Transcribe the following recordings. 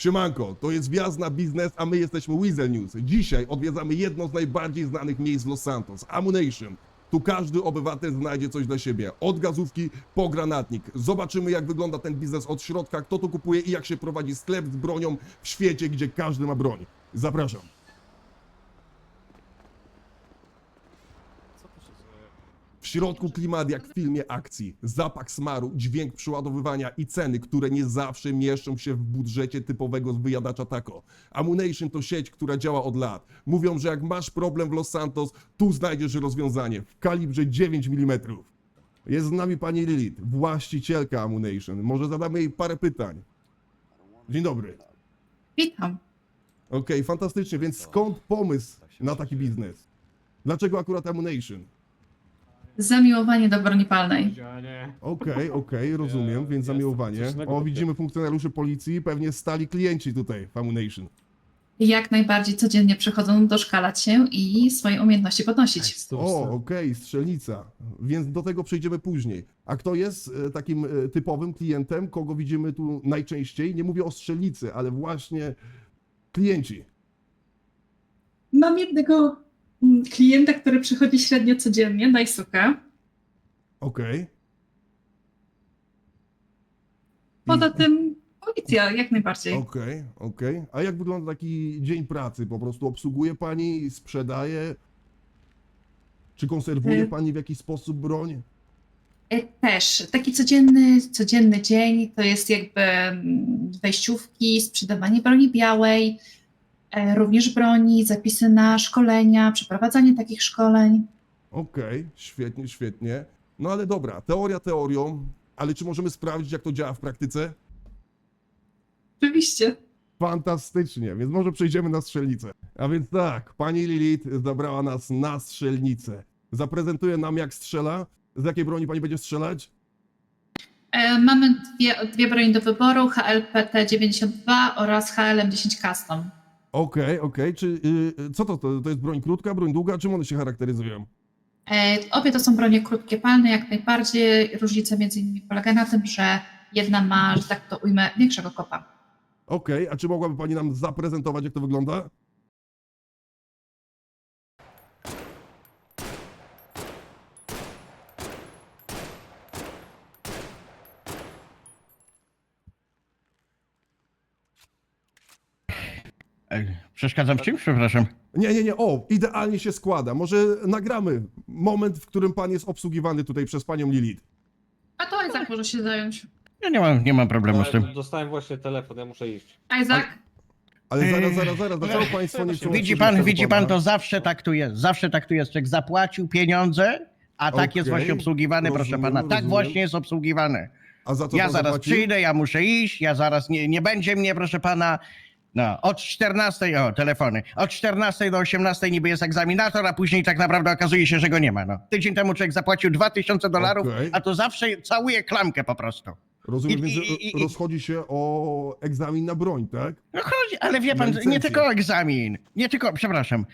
Siemanko, to jest wjazd na biznes, a my jesteśmy Weasel News. Dzisiaj odwiedzamy jedno z najbardziej znanych miejsc Los Santos, Ammunition. Tu każdy obywatel znajdzie coś dla siebie, od gazówki po granatnik. Zobaczymy jak wygląda ten biznes od środka, kto to kupuje i jak się prowadzi sklep z bronią w świecie, gdzie każdy ma broń. Zapraszam. Co tu się dzieje? W środku klimat jak w filmie akcji. Zapach smaru, dźwięk przeładowywania i ceny, które nie zawsze mieszczą się w budżecie typowego wyjadacza taco. Ammunition to sieć, która działa od lat. Mówią, że jak masz problem w Los Santos, tu znajdziesz rozwiązanie w kalibrze 9 mm. Jest z nami pani Lilith, właścicielka Ammunition. Może zadamy jej parę pytań. Dzień dobry. Witam. Okej, fantastycznie, więc skąd pomysł na taki biznes? Dlaczego akurat Ammunition? Zamiłowanie do broni palnej. Okej, okej, rozumiem, więc jestem zamiłowanie. O, widzimy funkcjonariuszy policji, pewnie stali klienci tutaj w Ammunition. Jak najbardziej codziennie przychodzą doszkalać się i swoje umiejętności podnosić. O, okej, strzelnica. Więc do tego przejdziemy później. A kto jest e, takim e, typowym klientem, kogo widzimy tu najczęściej? Nie mówię o strzelnicy, ale właśnie klienci. Mam jednego klienta, który przychodzi średnio codziennie, Daisuke. Okej. Poza I- tym policja, jak najbardziej. Okej, okej. A jak wygląda taki dzień pracy? Po prostu obsługuje pani, sprzedaje? Czy konserwuje Y- pani w jakiś sposób broń? E, Też taki codzienny, codzienny dzień to jest jakby mm, wejściówki, sprzedawanie broni białej, e, również broni, zapisy na szkolenia, przeprowadzanie takich szkoleń. Okej, świetnie, świetnie. No ale dobra, teoria teorią, ale czy możemy sprawdzić, jak to działa w praktyce? Oczywiście. Fantastycznie, więc może przejdziemy na strzelnicę. A więc tak, pani Lilith zabrała nas na strzelnicę. Zaprezentuje nam, jak strzela. Z jakiej broni pani będzie strzelać? E, Mamy dwie, dwie broni do wyboru, HLPT-92 oraz HLM-10 Custom. Okej, okej. Czy y, co to, to? To jest broń krótka, broń długa? Czym one się charakteryzują? E, Obie to są bronie krótkie palne, jak najbardziej. Różnica między innymi polega na tym, że jedna ma, że tak to ujmę, większego kopa. Okej, a czy mogłaby pani nam zaprezentować, jak to wygląda? Ej, Przeszkadzam w czymś? Przepraszam. Nie, nie, nie. O, idealnie się składa. Może nagramy moment, w którym pan jest obsługiwany tutaj przez panią Lilith. A to Isaac może się zająć. Ja nie mam, nie mam problemu z tym. Dostałem właśnie telefon, ja muszę iść. Isaac? Ale zaraz, zaraz, zaraz. Dlaczego państwo nie chcą Widzi pan, widzi pan, to zawsze tak tu jest. Zawsze tak tu jest. Jak zapłacił pieniądze, a tak jest Okej, właśnie obsługiwany, proszę rozumiem, pana. Tak rozumiem. właśnie jest obsługiwany. A za co Ja pan zaraz zapłacił? przyjdę, ja muszę iść, ja zaraz nie, nie będzie mnie, proszę pana. No, od 14, o, telefony. Od 14 do 18 niby jest egzaminator, a później tak naprawdę okazuje się, że go nie ma. No. Tydzień temu człowiek zapłacił 2000 dolarów, Okej. a to zawsze całuje klamkę po prostu. Rozumiem, I- więc i- i- i- rozchodzi się o egzamin na broń, tak? No chodzi, ale wie pan, licencję. nie tylko egzamin, nie tylko, przepraszam,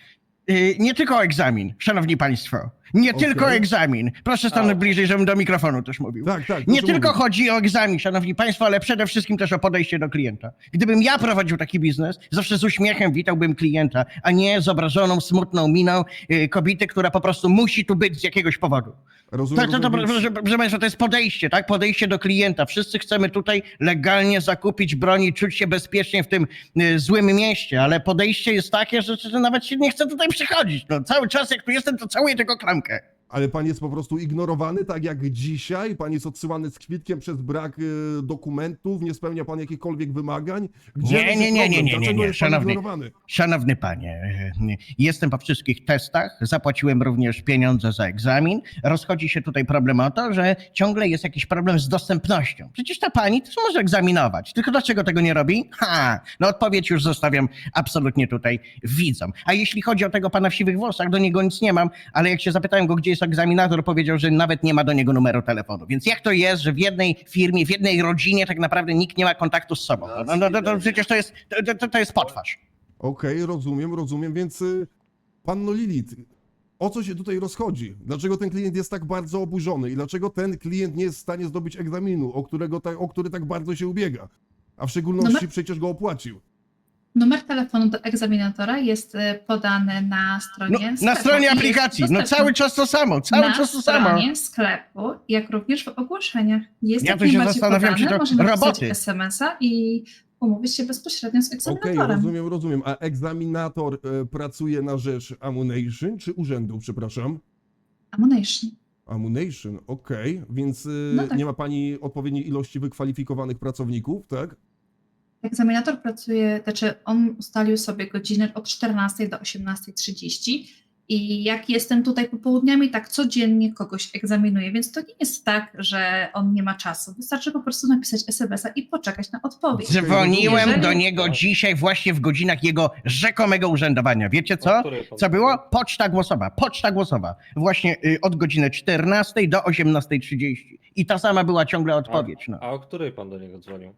yy, nie tylko egzamin, szanowni państwo, nie Okej. tylko egzamin. Proszę stanąć bliżej, żebym do mikrofonu też mówił. Tak, tak. Nie proszę tylko mówić. chodzi o egzamin, szanowni państwo, ale przede wszystkim też o podejście do klienta. Gdybym ja prowadził taki biznes, zawsze z uśmiechem witałbym klienta, a nie z obrażoną, smutną miną yy, kobiety, która po prostu musi tu być z jakiegoś powodu. Rozumiem, To, to, to, rozumiem, proszę, więc- proszę Państwa, to jest podejście, tak? Podejście do klienta. Wszyscy chcemy tutaj legalnie zakupić broń i czuć się bezpiecznie w tym y, złym mieście, ale podejście jest takie, że, że nawet się nie chce tutaj przychodzić. No, cały czas, jak tu jestem, to całuję tylko klamkę. blanca. Ale pan jest po prostu ignorowany, tak jak dzisiaj. Pan jest odsyłany z kwitkiem przez brak e, dokumentów, nie spełnia pan jakichkolwiek wymagań. Gdzie Nie, leży nie, nie, problem? nie, nie, nie, Dlaczego nie, jest pan szanowny. ignorowany? Szanowny panie, y, jestem po wszystkich testach, zapłaciłem również pieniądze za egzamin. Rozchodzi się tutaj problem o to, że ciągle jest jakiś problem z dostępnością. Przecież ta pani też może egzaminować. Tylko dlaczego tego nie robi? Ha, no odpowiedź już zostawiam absolutnie tutaj widzom. A jeśli chodzi o tego pana w siwych włosach, do niego nic nie mam, ale jak się zapytałem go, gdzie jest egzaminator, powiedział, że nawet nie ma do niego numeru telefonu. Więc jak to jest, że w jednej firmie, w jednej rodzinie tak naprawdę nikt nie ma kontaktu z sobą? No, no, no to przecież to jest, to, to, to jest potwarz. Okej, rozumiem, rozumiem, więc y, panno Lilith, o co się tutaj rozchodzi? Dlaczego ten klient jest tak bardzo oburzony i dlaczego ten klient nie jest w stanie zdobyć egzaminu, o, którego ta, o który tak bardzo się ubiega? A w szczególności Numer- przecież go opłacił. Numer telefonu do egzaminatora jest e, podany na No, stronie na sklepu stronie aplikacji, no cały czas to samo, cały na czas to samo. stronie sklepu, jak również w ogłoszeniach. Jest Ja tu się zastanawiam, podane, czy to napisać roboty. SMS-a i umówić się bezpośrednio z Okej, egzaminatorem. rozumiem, rozumiem. A egzaminator e, pracuje na rzecz Ammunition czy urzędu, przepraszam? Ammunition. Ammunition, okej. Więc y, No tak. nie ma pani odpowiedniej ilości wykwalifikowanych pracowników, tak? Egzaminator pracuje, znaczy on ustalił sobie godziny od 14 do 18.30 i jak jestem tutaj popołudniami, tak codziennie kogoś egzaminuję, więc to nie jest tak, że on nie ma czasu. Wystarczy po prostu napisać SMS-a i poczekać na odpowiedź. Dzwoniłem Jeżeli- do niego dzisiaj właśnie w godzinach jego rzekomego urzędowania. Wiecie co? Co było? Poczta głosowa. Poczta głosowa. Właśnie y, od godziny 14 do 18.30. I ta sama była ciągle odpowiedź. No. A o której pan do niego dzwonił?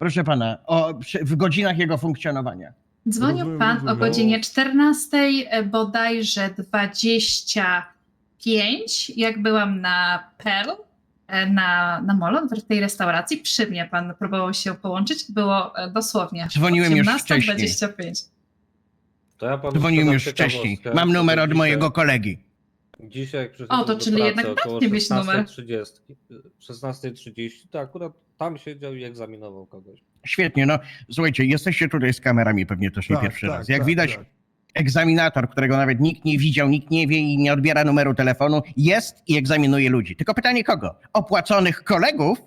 Proszę pana, o, w godzinach jego funkcjonowania. Dzwonił pan o godzinie 14, e, bodajże 25, jak byłam na Pearl, e, na, na molo, w tej restauracji, przy mnie pan próbował się połączyć, było e, dosłownie Dzwoniłem już wcześniej. 18.25. To ja panu Dzwoniłem sprzedam już ciekawostkę. wcześniej. Mam numer od mojego kolegi. Dzisiaj jak przyszedłem O, to do czyli pracy jednak około dajcie mieć numer. 16.30, 16.30, to akurat tam siedział i egzaminował kogoś. Świetnie, no słuchajcie, jesteście tutaj z kamerami pewnie też nie Tak, pierwszy tak, raz. Jak tak, widać, tak. egzaminator, którego nawet nikt nie widział, nikt nie wie i nie odbiera numeru telefonu, jest i egzaminuje ludzi. Tylko pytanie kogo? Opłaconych kolegów,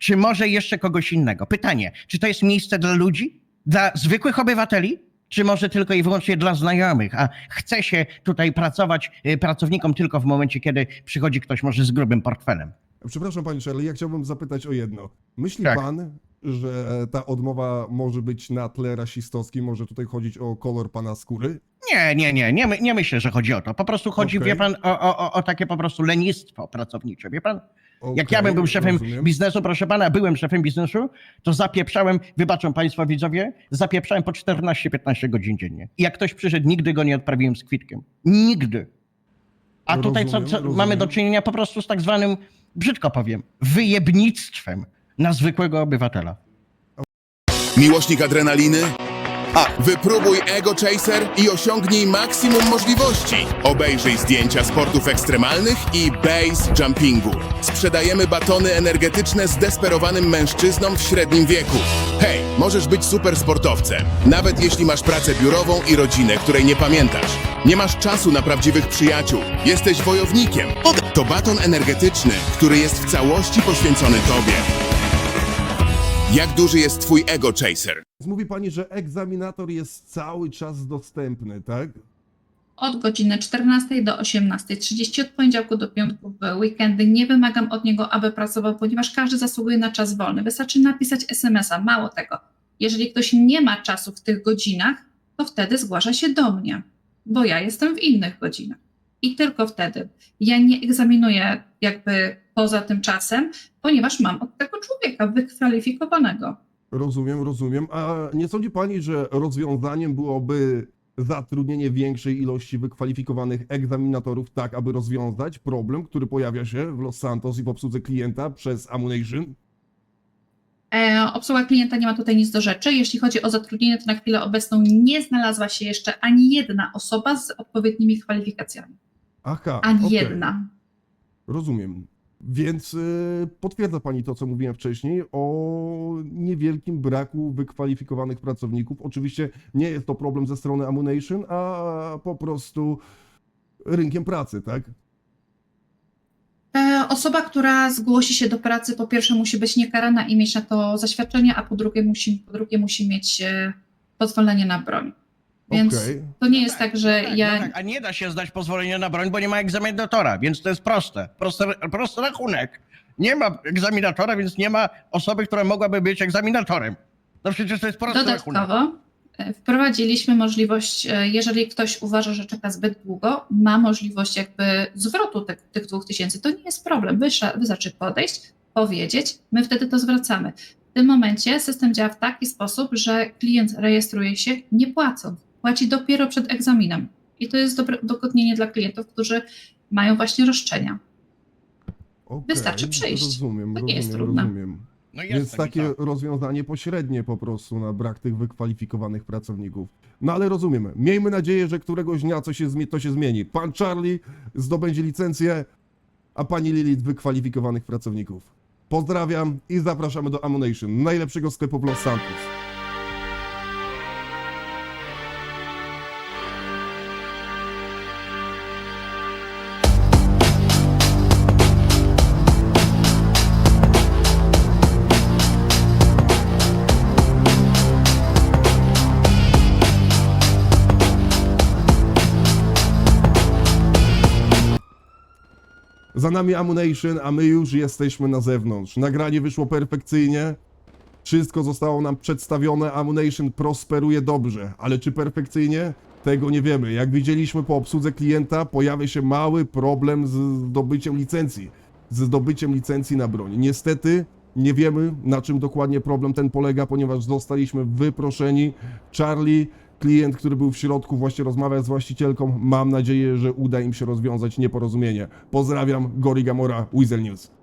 czy może jeszcze kogoś innego? Pytanie, czy to jest miejsce dla ludzi? Dla zwykłych obywateli? Czy może tylko i wyłącznie dla znajomych? A chce się tutaj pracować y, pracownikom tylko w momencie, kiedy przychodzi ktoś może z grubym portfelem. Przepraszam panie Shirley, ja chciałbym zapytać o jedno. Myśli Tak. pan, że ta odmowa może być na tle rasistowskim, może tutaj chodzić o kolor pana skóry? Nie, nie, nie, nie, my- nie myślę, że chodzi o to. Po prostu chodzi, Okej. wie pan, o, o, o- o takie po prostu lenistwo pracownicze, wie pan? Jak Okej, ja bym był szefem rozumiem. biznesu, proszę pana, byłem szefem biznesu, to zapieprzałem, wybaczą państwo widzowie, zapieprzałem po 14-15 godzin dziennie. I jak ktoś przyszedł, nigdy go nie odprawiłem z kwitkiem. Nigdy. A tutaj co, Rozumiem, co rozumiem. mamy do czynienia po prostu z tak zwanym, brzydko powiem, wyjebnictwem na zwykłego obywatela. Miłośnik adrenaliny? A, wypróbuj Ego Chaser i osiągnij maksimum możliwości. Obejrzyj zdjęcia sportów ekstremalnych i base jumpingu. Sprzedajemy batony energetyczne zdesperowanym mężczyznom w średnim wieku. Hej, możesz być super sportowcem, nawet jeśli masz pracę biurową i rodzinę, której nie pamiętasz. Nie masz czasu na prawdziwych przyjaciół. Jesteś wojownikiem. To baton energetyczny, który jest w całości poświęcony tobie. Jak duży jest twój Ego Chaser? Mówi pani, że egzaminator jest cały czas dostępny, tak? Od godziny 14 do 18.30 od poniedziałku do piątku w weekendy. Nie wymagam od niego, aby pracował, ponieważ każdy zasługuje na czas wolny. Wystarczy napisać SMS-a. Mało tego, jeżeli ktoś nie ma czasu w tych godzinach, to wtedy zgłasza się do mnie, bo ja jestem w innych godzinach. I tylko wtedy. Ja nie egzaminuję jakby poza tym czasem, ponieważ mam od tego człowieka wykwalifikowanego. Rozumiem, rozumiem. A nie sądzi pani, że rozwiązaniem byłoby zatrudnienie większej ilości wykwalifikowanych egzaminatorów, tak aby rozwiązać problem, który pojawia się w Los Santos i w obsłudze klienta przez Ammunition? E, obsługa klienta nie ma tutaj nic do rzeczy. Jeśli chodzi o zatrudnienie, to na chwilę obecną nie znalazła się jeszcze ani jedna osoba z odpowiednimi kwalifikacjami. Aha, Ani okej. jedna. Rozumiem. Więc y, potwierdza Pani to, co mówiłem wcześniej o niewielkim braku wykwalifikowanych pracowników. Oczywiście nie jest to problem ze strony Ammunition, a po prostu rynkiem pracy, tak? E, osoba, która zgłosi się do pracy, po pierwsze musi być niekarana i mieć na to zaświadczenie, a po drugie musi, po drugie musi mieć e, pozwolenie na broń. Więc Okej. to nie jest tak, że Tak, ja. no tak, a nie da się zdać pozwolenia na broń, bo nie ma egzaminatora, więc to jest proste. Prosty, prosty rachunek. Nie ma egzaminatora, więc nie ma osoby, która mogłaby być egzaminatorem. No przecież to jest prosty rachunek. Dodatkowo e, wprowadziliśmy możliwość, e, jeżeli ktoś uważa, że czeka zbyt długo, ma możliwość jakby zwrotu te, tych dwóch tysięcy. To nie jest problem. Wysza- Wystarczy podejść, powiedzieć, my wtedy to zwracamy. W tym momencie system działa w taki sposób, że klient rejestruje się nie płacąc. Płaci dopiero przed egzaminem. I to jest dobre udogodnienie dla klientów, którzy mają właśnie roszczenia. okej. Wystarczy przyjść. Rozumiem, To nie rozumiem, jest trudne. rozumiem. No Więc takie co? rozwiązanie pośrednie po prostu na brak tych wykwalifikowanych pracowników. No ale rozumiemy. Miejmy nadzieję, że któregoś dnia coś się to się zmieni. Pan Charlie zdobędzie licencję, a pani Lilith wykwalifikowanych pracowników. Pozdrawiam i zapraszamy do Ammunition, najlepszego sklepu w Los Santos. Za nami Ammunition, a my już jesteśmy na zewnątrz. Nagranie wyszło perfekcyjnie. Wszystko zostało nam przedstawione. Ammunition prosperuje dobrze, ale czy perfekcyjnie? Tego nie wiemy. Jak widzieliśmy po obsłudze klienta, pojawia się mały problem z zdobyciem licencji. Z zdobyciem licencji na broń. Niestety nie wiemy, na czym dokładnie problem ten polega, ponieważ zostaliśmy wyproszeni. Charlie, klient, który był w środku, właśnie rozmawia z właścicielką. Mam nadzieję, że uda im się rozwiązać nieporozumienie. Pozdrawiam, Gori Gamora, Weasel News.